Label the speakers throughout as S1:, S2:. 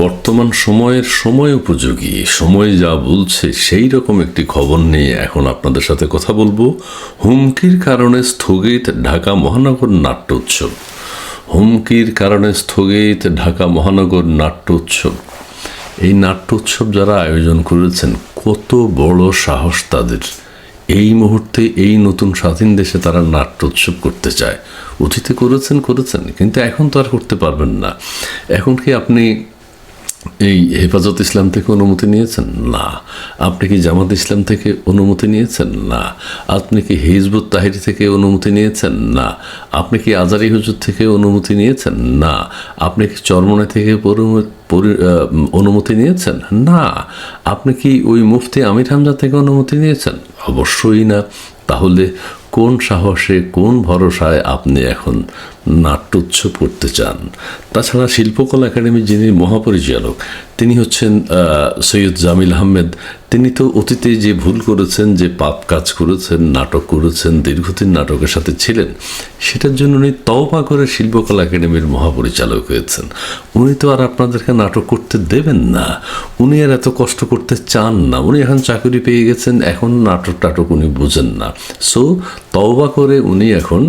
S1: বর্তমান সময়ের সময় উপযোগী। সময় যা বলছে সেই রকম একটি খবর নিয়ে এখন আপনাদের সাথে কথা বলব। হুমকির কারণে স্থগিত ঢাকা মহানগর নাট্য উৎসব। হুমকির কারণে স্থগিত ঢাকা মহানগর নাট্য উৎসব। এই নাট্য উৎসব যারা আয়োজন করেছেন, কত বড় সাহস তাদের। এই মুহূর্তে এই নতুন স্বাধীন দেশে তারা নাট্য উৎসব করতে চায়। অতীতে করেছেন করেছেন, কিন্তু এখন তো আর করতে পারবেন না। এখন কি আপনি এই হেফাজত ইসলাম থেকে অনুমতি নিয়েছেন? না। আপনি কি জামাত ইসলাম থেকে অনুমতি নিয়েছেন? না। আপনি কি হিজবুত তাহির থেকে অনুমতি নিয়েছেন? না। আপনি কি আজারি হুজুর থেকে অনুমতি নিয়েছেন? না। আপনি কি চরমনা থেকে অনুমতি নিয়েছেন? না। আপনি কি ওই মুফতি আমির হামজা থেকে অনুমতি নিয়েছেন? অবশ্যই না। তাহলে কোন সাহসে, কোন ভরসায় আপনি এখন নাট্য পড়তে চান। তাছাড়া শিল্পকলা একাডেমির যিনি মহাপরিচালক, তিনি হচ্ছেন সৈয়দ জামিল আহমেদ। তিনি তো অতীতে যে ভুল করেছেন, যে পাপ কাজ করেছেন, নাটক করেছেন, দীর্ঘদিন নাটকের সাথে ছিলেন, সেটার জন্য উনি তওবা করে শিল্পকলা একাডেমির মহাপরিচালক হয়েছেন। উনি তো আর আপনাদেরকে নাটক করতে দেবেন না। উনি আর এত কষ্ট করতে চান না। উনি এখন চাকরি পেয়ে গেছেন, এখন নাটক টাটক উনি বুঝেন না। সো তওবা করে উনি এখন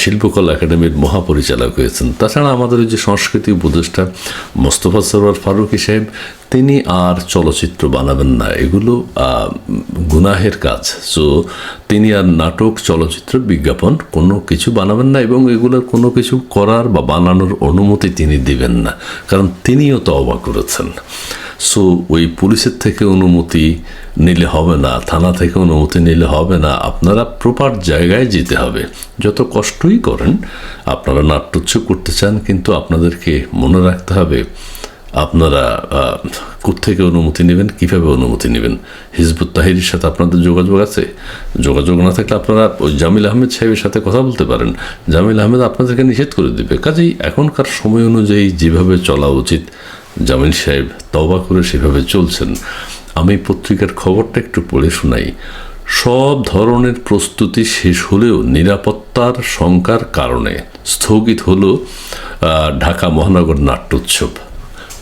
S1: শিল্পকলা একাডেমির মহাপরিচালক হয়েছেন। তাছাড়া আমাদের যে সংস্কৃতি উপদেষ্টা মোস্তফা সরোয়ার ফারুকি সাহেব, তিনি আর চলচ্চিত্র বানাবেন না। এগুলো গুনাহের কাজ। সো, তিনি আর নাটক, চলচ্চিত্র বিজ্ঞাপন কোনো কিছু বানাবেন না এবং এগুলোর কোনো কিছু করার বা বানানোর অনুমতি তিনি দিবেন না। কারণ তিনিও তওবা করেছেন। সো ওই পুলিশের থেকে অনুমতি নিলে হবে না, থানা থেকে অনুমতি নিলে হবে না, আপনারা প্রপার জায়গায় যেতে হবে। যত কষ্টই করেন, আপনারা নাট্যোৎসব করতে চান, কিন্তু আপনাদেরকে মনে রাখতে হবে, আপনারা থেকে অনুমতি নেবেন, কীভাবে অনুমতি নেবেন? হিজবুত তাহিরের সাথে আপনাদের যোগাযোগ আছে? যোগাযোগ না থাকলে আপনারা ওই জামিল আহমেদ সাহেবের সাথে কথা বলতে পারেন। জামিল আহমেদ আপনাদেরকে নিষেধ করে দেবে। কাজেই এখনকার সময় অনুযায়ী যেভাবে চলা উচিত জামিল সাহেব তবা করে সেভাবে চলছেন। আমি পত্রিকার খবরটা একটু পড়ে শোনাই। সব ধরনের প্রস্তুতি শেষ হলেও নিরাপত্তার শঙ্কার কারণে স্থগিত হলো ঢাকা মহানগর নাট্যোৎসব।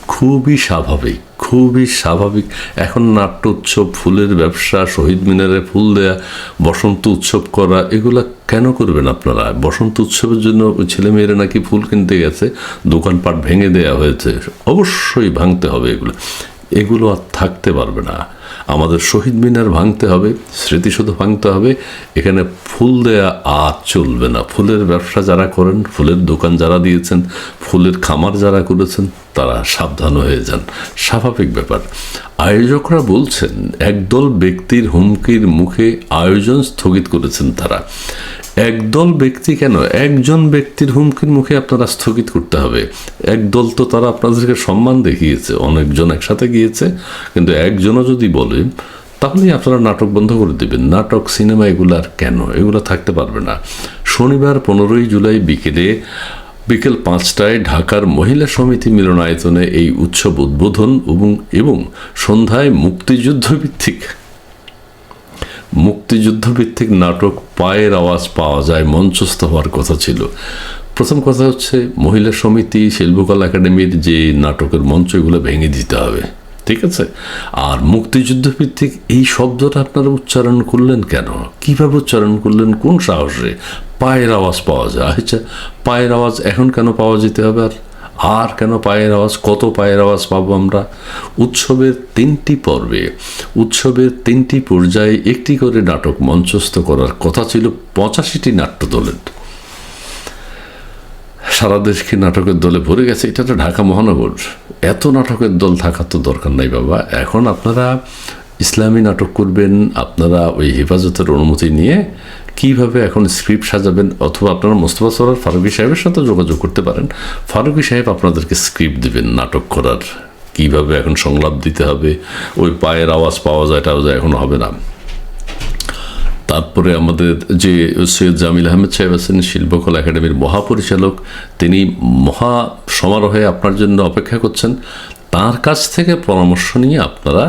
S1: খুবই স্বাভাবিক খুবই স্বাভাবিক। এখন নাট্য উৎসব, ফুলের ব্যবসা, শহীদ মিনারে ফুল দেয়া, বসন্ত উৎসব করা, এগুলো কেন করবেন আপনারা? বসন্ত উৎসবের জন্য ছেলেমেয়েরা নাকি ফুল কিনতে গেছে, দোকানপাট ভেঙে দেয়া হয়েছে, অবশ্যই ভাঙতে হবে এগুলো। এগুলো আর থাকতে পারবে না। আমাদের শহীদ মিনার ভাঙতে হবে, স্মৃতিসৌধ ভাঙতে হবে, এখানে ফুল দেয়া আর চলবে না। ফুলের ব্যবসা যারা করেন, ফুলের দোকান যারা দিয়েছেন, ফুলের খামার যারা করেছেন, তারা সাবধান হয়ে যান। স্বাভাবিক ব্যাপার। আয়োজকরা বলছেন, একদল ব্যক্তির হুমকির মুখে আয়োজন স্থগিত করেছেন তারা। একদল ব্যক্তি কেন? একজন ব্যক্তির হুমকির মুখে আপনারা স্থগিত করতে হবে। একদল তো তারা আপনাদেরকে সম্মান দেখিয়েছে, অনেকজন একসাথে গিয়েছে। কিন্তু একজনও যদি বলে, তাহলেই আপনারা নাটক বন্ধ করে দেবেন। নাটক, সিনেমা এগুলো আর কেন? এগুলো থাকতে পারবে না। শনিবার পনেরোই জুলাই বিকেলে, বিকেল পাঁচটায় ঢাকার মহিলা সমিতি মিলনায়তনে এই উৎসব উদ্বোধন এবং সন্ধ্যায় মুক্তিযুদ্ধ ভিত্তিক মুক্তিযুদ্ধ ভিত্তিক নাটক পায়ের আওয়াজ পাওয়া যায়, মঞ্চস্থ হওয়ার কথা ছিল। প্রথম কথা হচ্ছে, মহিলা সমিতি, শিল্পকলা একাডেমির যে নাটকের মঞ্চ, এগুলো ভেঙে দিতে হবে। ঠিক আছে? আর মুক্তিযুদ্ধভিত্তিক এই শব্দটা আপনারা উচ্চারণ করলেন কেন? কীভাবে উচ্চারণ করলেন? কোন সাহসে? পায়ের আওয়াজ পাওয়া যায়। আচ্ছা পায়ের আওয়াজ এখন কেন পাওয়া যেতে হবে আর? আর কেন পায়ের আওয়াজ, কত পায়ের আওয়াজ পাবো আমরা? উৎসবের তিনটি পর্বে, উৎসবের তিনটি পর্যায়ে একটি করে নাটক মঞ্চস্থ করার কথা ছিল পঁচাশিটি নাট্যদলের। সারা দেশকে নাটকের দলে ভরে গেছে, এটা তো ঢাকা মহানগর। এত নাটকের দল থাকার তো দরকার নাই বাবা। এখন আপনারা ইসলামী নাটক করবেন, আপনারা ওই হেফাজতের অনুমতি নিয়ে কীভাবে এখন স্ক্রিপ্ট সাজাবেন অথবা আপনারা মোস্তফা সরার ফারুকি সাহেবের সাথে যোগাযোগ করতে পারেন? ফারুকি সাহেব আপনাদেরকে স্ক্রিপ্ট দিবেন, নাটক করার। কীভাবে এখন সংলাপ দিতে হবে? ওই পায়ের আওয়াজ পাওয়া যায় টাওয়া যায়, এখন হবে না। তারপরে আমাদের যে সৈয়দ জামিল আহমেদ সাহেব আছেন, শিল্পকলা একাডেমির মহাপরিচালক, তিনি মহা সমারোহে আপনার জন্য অপেক্ষা করছেন। তার কাছ থেকে পরামর্শ নিয়ে আপনারা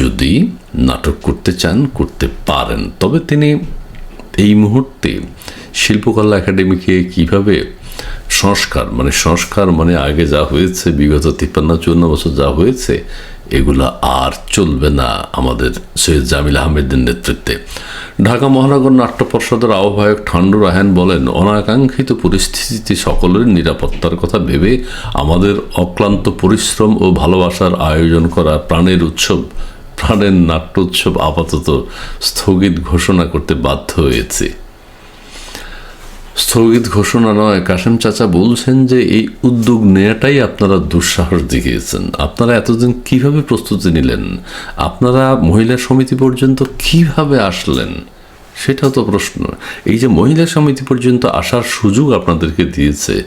S1: যদি নাটক করতে চান, করতে পারেন। তবে তিনি এই মুহূর্তে শিল্পকলা একাডেমিকে কীভাবে সংস্কার মানে সংস্কার মানে আগে যা হয়েছে, বিগত তিপ্পান্ন, চুয়ান্ন বছর যা হয়েছে, এগুলা আর চলবে না আমাদের সৈয়দ জামিল আহমেদের নেতৃত্বে। ঢাকা মহানগর নাট্য পর্ষদের আহ্বায়ক ঠান্ডু রাহান বলেন, অনাকাঙ্ক্ষিত পরিস্থিতিতে সকলের নিরাপত্তার কথা ভেবে আমাদের অক্লান্ত পরিশ্রম ও ভালোবাসার আয়োজন করা প্রাণের উৎসব প্রাণের নাট্য উৎসব আপাতত স্থগিত ঘোষণা করতে বাধ্য হয়েছে। স্থগিত ঘোষণা নয়, কাশেম চাচা বলছেন যে এই উদ্যোগ নেওয়াটাই আপনারা দুঃসাহস দেখিয়েছেন। আপনারা এতদিন কীভাবে প্রস্তুতি নিলেন? আপনারা মহিলা সমিতি পর্যন্ত কীভাবে আসলেন? সেটাও তো প্রশ্ন। এই যে মহিলা সমিতি পর্যন্ত আসার সুযোগ আপনাদেরকে দিয়েছে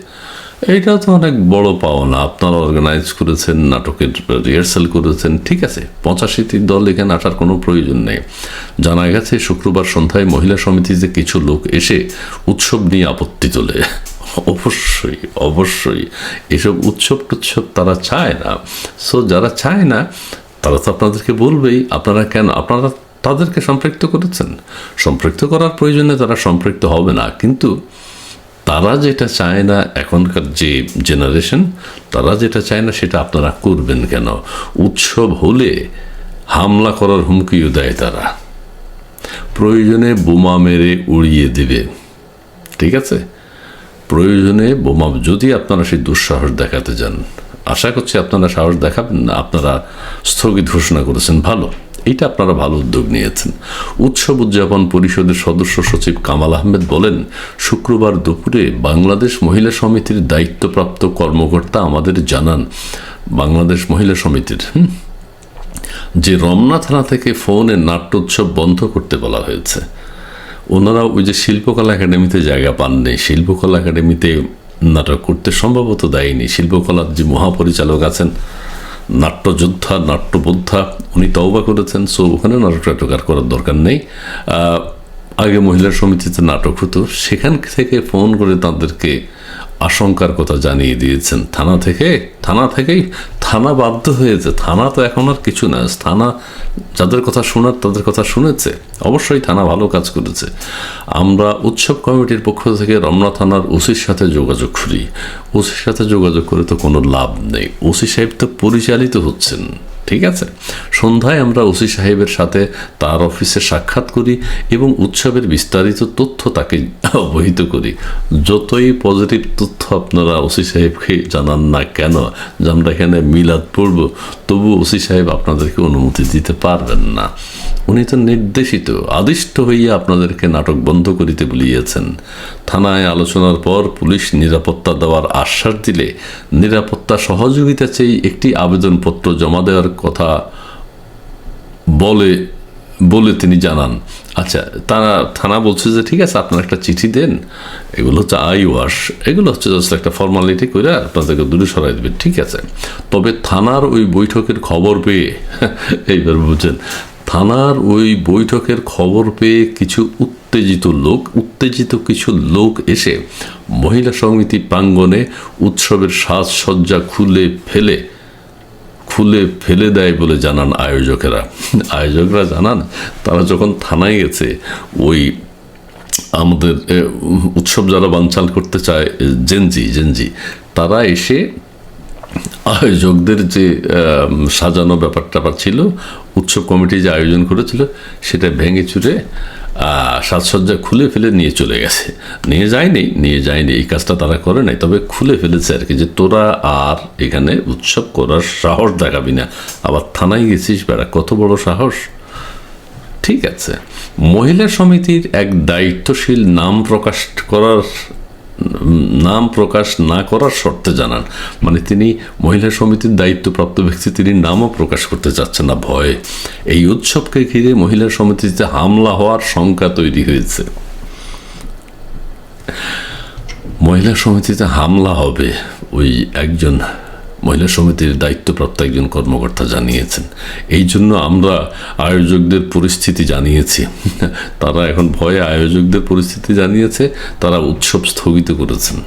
S1: এইটা তো অনেক বড় পাওনা। আপনারা অর্গানাইজ করেছেন, নাটকের রিহার্সাল করেছেন, ঠিক আছে। পঁচাশিটি দল এখানে আসার কোনো প্রয়োজন নেই। জানা গেছে শুক্রবার সন্ধ্যায় মহিলা সমিতিতে কিছু লোক এসে উৎসব নিয়ে আপত্তি তোলে। অবশ্যই অবশ্যই। এসব উৎসব টুৎসব তারা চায় না। সো যারা চায় না, তারা তো আপনাদেরকে বলবেই, আপনারা কেন? আপনারা তাদেরকে সম্পৃক্ত করেছেন। সম্পৃক্ত করার প্রয়োজনে তারা সম্পৃক্ত হবে না। কিন্তু তারা যেটা চায় না, এখনকার যে জেনারেশন তারা যেটা চায় না, সেটা আপনারা করবেন কেন? উৎসব হলে হামলা করার হুমকিও দেয় তারা। প্রয়োজনে বোমা মেরে উড়িয়ে দিবে। ঠিক আছে? প্রয়োজনে বোমা, যদি আপনারা সেই দুঃসাহস দেখাতে যান, আশা করছি আপনারা সাহস দেখাবেন না আপনারা স্থগিত ঘোষণা করেছেন, ভালো। এইটা আপনারা ভালো উদ্যোগ নিয়েছেন। উৎসব উদযাপন পরিষদের সদস্য সচিব কামাল আহমেদ বলেন শুক্রবার দুপুরে বাংলাদেশ মহিলা সমিতির দায়িত্বপ্রাপ্ত কর্মকর্তা আমাদের জানান বাংলাদেশ মহিলা সমিতির হুম, যে রমনা থানা থেকে ফোনে নাট্যোৎসব বন্ধ করতে বলা হয়েছে। ওনারা ওই যে শিল্পকলা একাডেমিতে জায়গা পাননি শিল্পকলা একাডেমিতে নাটক করতে সম্ভবত দেয়নি। শিল্পকলার যে মহাপরিচালক আছেন নাট্যযোদ্ধা, নাট্যবোদ্ধা, উনি তওবা করেছেন সো ওখানে নাটক টাটক আর করার দরকার নেই। আগে মহিলা সমিতিতে নাটক হতো, সেখান থেকে ফোন করে তাদেরকে আশঙ্কার কথা জানিয়ে দিয়েছেন থানা থেকে। থানা থেকেই থানা বাধ্য হয়েছে। থানা তো এখন আর কিছু না। থানা যাদের কথা শোনার, তাদের কথা শুনেছে। অবশ্যই থানা ভালো কাজ করেছে। আমরা উৎসব কমিটির পক্ষ থেকে রমনা থানার ওসির সাথে যোগাযোগ করি। ওসির সাথে যোগাযোগ করে তো কোনো লাভ নেই। ওসি সাহেব তো পরিচালিত হচ্ছেন। ঠিক আছে? সন্ধ্যায় আমরা ওসি সাহেবের সাথে তার অফিসে সাক্ষাৎ করি এবং উৎসবের বিস্তারিত তথ্য তাকে অবহিত করি। যতই পজিটিভ তথ্য আপনারা ওসি সাহেবকে জানান না কেন, যে আমরা এখানে মিলাদ পড়ব তবু ওসি সাহেব আপনাদেরকে অনুমতি দিতে পারবেন না। উনি তো নির্দেশিত, আদিষ্ট হইয়া আপনাদেরকে নাটক বন্ধ করিতে বলিয়াছেন। থানায় আলোচনার পর পুলিশ নিরাপত্তা দেওয়ার আশ্বাস দিলে নিরাপত্তা সহযোগিতা চেয়ে একটি আবেদনপত্র জমা দেওয়ার কথা বলে বলে তিনি জানান। আচ্ছা তারা, থানা বলছে যে, ঠিক আছে, আপনারা একটা চিঠি দেন। এগুলো হচ্ছে আই ওয়াশ এগুলো হচ্ছে জাস্ট একটা ফর্মালিটি করে আপনাদেরকে দূরে সরাই দেবে। ঠিক আছে। তবে থানার ওই বৈঠকের খবর পেয়ে এইবার বুঝছেন। থানার ওই বৈঠকের খবর পেয়ে কিছু উত্তেজিত লোক, উত্তেজিত কিছু লোক এসে মহিলা সমিতি প্রাঙ্গণে উৎসবের সাজসজ্জা খুলে ফেলে খুলে ফেলে দেয় বলে জানান আয়োজকেরা। আয়োজকরা জানান, তারা যখন থানায় গেছে, ওই আমাদের উৎসব যারা বানচাল করতে চায় জেনজি জেনজি তারা এসে আয়োজকদের যে সাজানো ব্যাপার ট্যাপার ছিল, উৎসব কমিটি যে আয়োজন করেছিল, সেটা ভেঙে চুরে সাজসজ্জা খুলে ফেলে নিয়ে চলে গেছে। নিয়ে যায়নি নিয়ে যায়নি, এই কাজটা তারা করে নাই, তবে খুলে ফেলেছে আর কি, যে তোরা আর এখানে উৎসব করার সাহস দেখাবি না। আবার থানায় গেছিস, বেড়া, কত বড় সাহস? ঠিক আছে। মহিলা সমিতির এক দায়িত্বশীল নাম প্রকাশ করার নাম প্রকাশ না করার শর্তে জানান। মানে তিনি মহিলা সমিতির দায়িত্বপ্রাপ্ত ব্যক্তি, তিনি নামও প্রকাশ করতে চাচ্ছেন না। ভয়ে। এই উৎসবকে ঘিরে মহিলা সমিতিতে হামলা হওয়ার শঙ্কা তৈরি হয়েছে। মহিলা সমিতিতে হামলা হবে ওই একজন মহিলা সমিতির দায়িত্বপ্রাপ্ত একজন কর্মকর্তা জানিয়েছেন। এই জন্য আমরা আয়োজকদের পরিস্থিতি জানিয়েছি। তারা এখন ভয়ে আয়োজকদের পরিস্থিতি জানিয়েছে, তারা উৎসব স্থগিত করেছেন।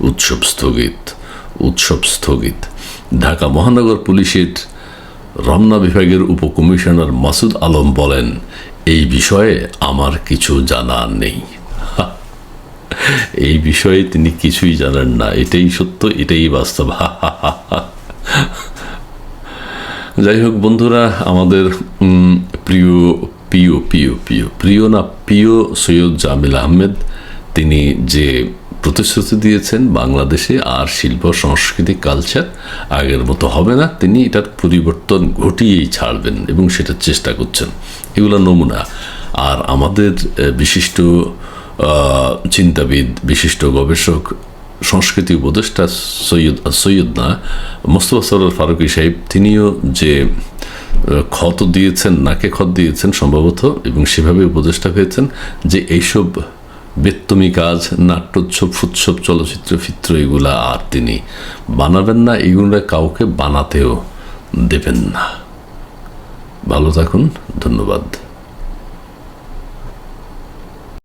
S1: উৎসব স্থগিত উৎসব স্থগিত। ঢাকা মহানগর পুলিশের রমনা বিভাগের উপকমিশনার মাসুদ আলম বলেন, এই বিষয়ে আমার কিছু জানা নেই। এই বিষয়ে তিনি কিছুই জানেন না। এটাই সত্য, এটাই বাস্তব। যাই হোক বন্ধুরা, আমাদের প্রিয় প্রিয় প্রিয় প্রিয় প্রিয় না প্রিয় সৈয়দ জামিল আহমেদ, তিনি যে প্রতিশ্রুতি দিয়েছেন বাংলাদেশে আর শিল্প, সংস্কৃতি, কালচার, আগের মতো হবে না, তিনি এটার পরিবর্তন ঘটিয়েই ছাড়বেন এবং সেটার চেষ্টা করছেন। এগুলো নমুনা। আর আমাদের বিশিষ্ট চিন্তাবিদ, বিশিষ্ট গবেষক, সংস্কৃতি উপদেষ্টা সৈয়দ সৈয়দ না, মোস্তফা সরোর ফারুকি সাহেব, তিনিও যে ক্ষত দিয়েছেন, নাকে ক্ষত দিয়েছেন সম্ভবত, এবং সেভাবে উপদেষ্টা পেয়েছেন যে এইসব বেত্তমি কাজ, নাট্যোৎসব, ফুৎসব, চলচ্চিত্র, ফিত্র, এগুলা আর তিনি বানাবেন না, এগুলো কাউকে বানাতেও দেবেন না। ভালো থাকুন, ধন্যবাদ।